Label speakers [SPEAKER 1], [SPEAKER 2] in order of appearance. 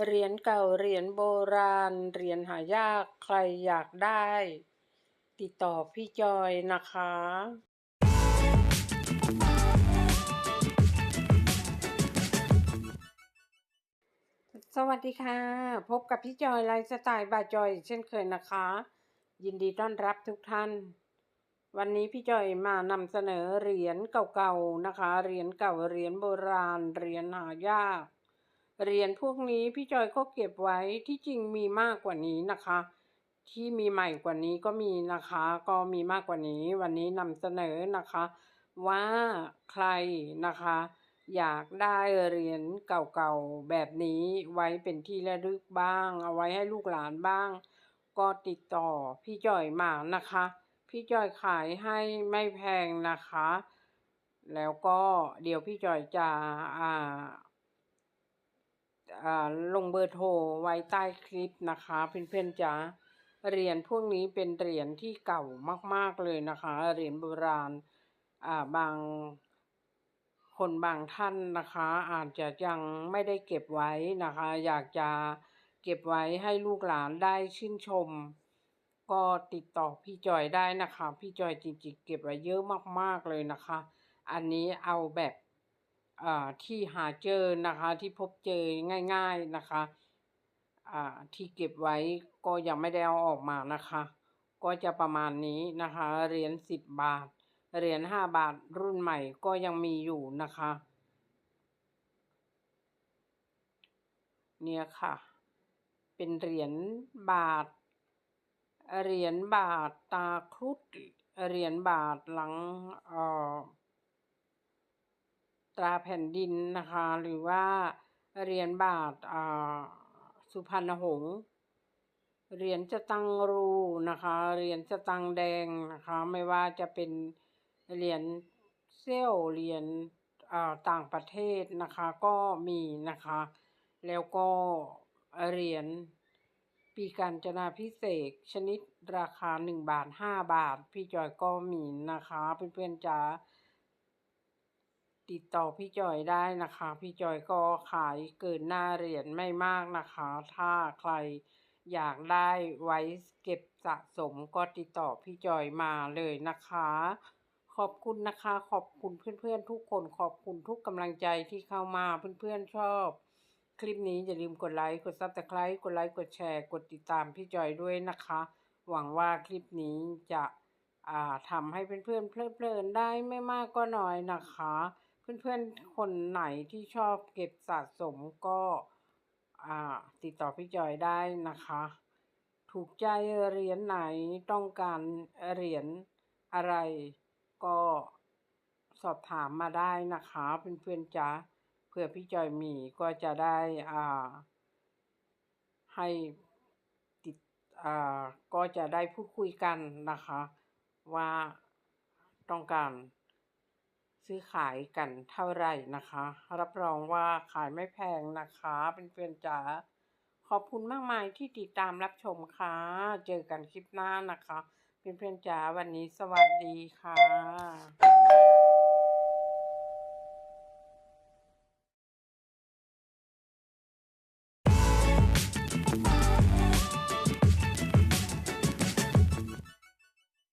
[SPEAKER 1] เหรียญเก่าเหรียญโบราณ เหรียญหายากใครอยากได้ ติดต่อพี่จอยนะคะ สวัสดีค่ะ พบกับพี่จอยไลฟ์สไตล์บาจอย เช่นเคยนะคะ ยินดีต้อนรับทุกท่าน วันนี้พี่จอยมานำเสนอเหรียญเก่าๆนะคะ เหรียญเก่าเหรียญโบราณ เหรียญหายาก เหรียญพวกนี้พี่จอยก็เก็บไว้ที่จริงมีมากกว่านี้นะคะ ที่มีใหม่กว่านี้ก็มีนะคะ ก็มีมากกว่านี้วันนี้นำเสนอนะคะ ว่าใครนะคะ อยากได้เหรียญเก่าๆแบบนี้ไว้เป็นที่ระลึกบ้าง เอาไว้ให้ลูกหลานบ้าง ก็ติดต่อพี่จอยมานะคะ พี่จอยขายให้ไม่แพงนะคะ แล้วก็เดี๋ยวพี่จอยจะอ่าอ่า ลงเบอร์โทรไว้ใต้คลิปนะคะ เพื่อนๆจ๋าเหรียญพวกนี้เป็นเหรียญที่เก่ามากๆเลยนะคะ เหรียญโบราณอ่าบางคนบางท่านนะคะ อาจจะยังไม่ได้เก็บไว้นะคะ อยากจะเก็บไว้ให้ลูกหลานได้ชื่นชม ก็ติดต่อพี่จอยได้นะคะ พี่จอยจริงๆเก็บไว้เยอะมากๆเลยนะคะ อันนี้เอาแบบ ที่หาเจอนะคะที่พบเจอง่ายๆนะคะอ่าที่เก็บไว้ก็ยังไม่ได้เอาออกมานะคะ ก็จะประมาณนี้นะคะเหรียญสิบบาทเหรียญห้าบาทรุ่นใหม่ก็ยังมีอยู่นะคะ เนี่ยค่ะ เป็นเหรียญบาทเหรียญบาทตาครุฑเหรียญบาทหลังเอ่อ ราแผ่นดินนะคะ หรือว่าเหรียญบาทอ่าสุพรรณหงษ์เหรียญสตังรูนะคะเหรียญสตังแดงนะคะ ไม่ว่าจะเป็นเหรียญเซี่ยวเหรียญอ่าต่างประเทศนะคะก็มีนะคะ แล้วก็เหรียญปีการจนาพิเศษชนิดราคาหนึ่งบาทห้าบาท พี่จอยก็มีนะคะเพื่อนๆจ๋า ติดต่อพี่จอยได้นะคะ พี่จอยก็ขายเกินหน้าเหรียญไม่มากนะคะ ถ้าใครอยากได้ไว้เก็บสะสมก็ติดต่อพี่จอยมาเลยนะคะ ขอบคุณนะคะ ขอบคุณเพื่อนๆทุกคน ขอบคุณทุกกำลังใจที่เข้ามาเพื่อนๆชอบ คลิปนี้อย่าลืมกดไลค์ กดซับสไคร b e กดไลค์ กดแชร์ กดติดตามพี่จอยด้วยนะคะ หวังว่าคลิปนี้จะทำให้เพื่อนๆเพลิดเพลินได้ไม่มากก็น้อยนะคะ เพื่อนๆ คนไหนที่ชอบเก็บสะสมก็อ่าติดต่อพี่จอยได้นะคะ ถูกใจเหรียญไหนต้องการเหรียญอะไรก็สอบถามมาได้นะคะเพื่อนๆจ๋าเพื่อพี่จอยมีก็จะได้อ่าให้ติดอ่าก็จะได้พูดคุยกันนะคะ ว่าต้องการ ซื้อขายกันเท่าไหร่นะคะ รับรองว่าขายไม่แพงนะคะเป็นเพื่อนจ๋าขอบคุณมากมายที่ติดตามรับชมค่ะ เจอกันคลิปหน้านะคะเพื่อนจ๋าวันนี้สวัสดีค่ะ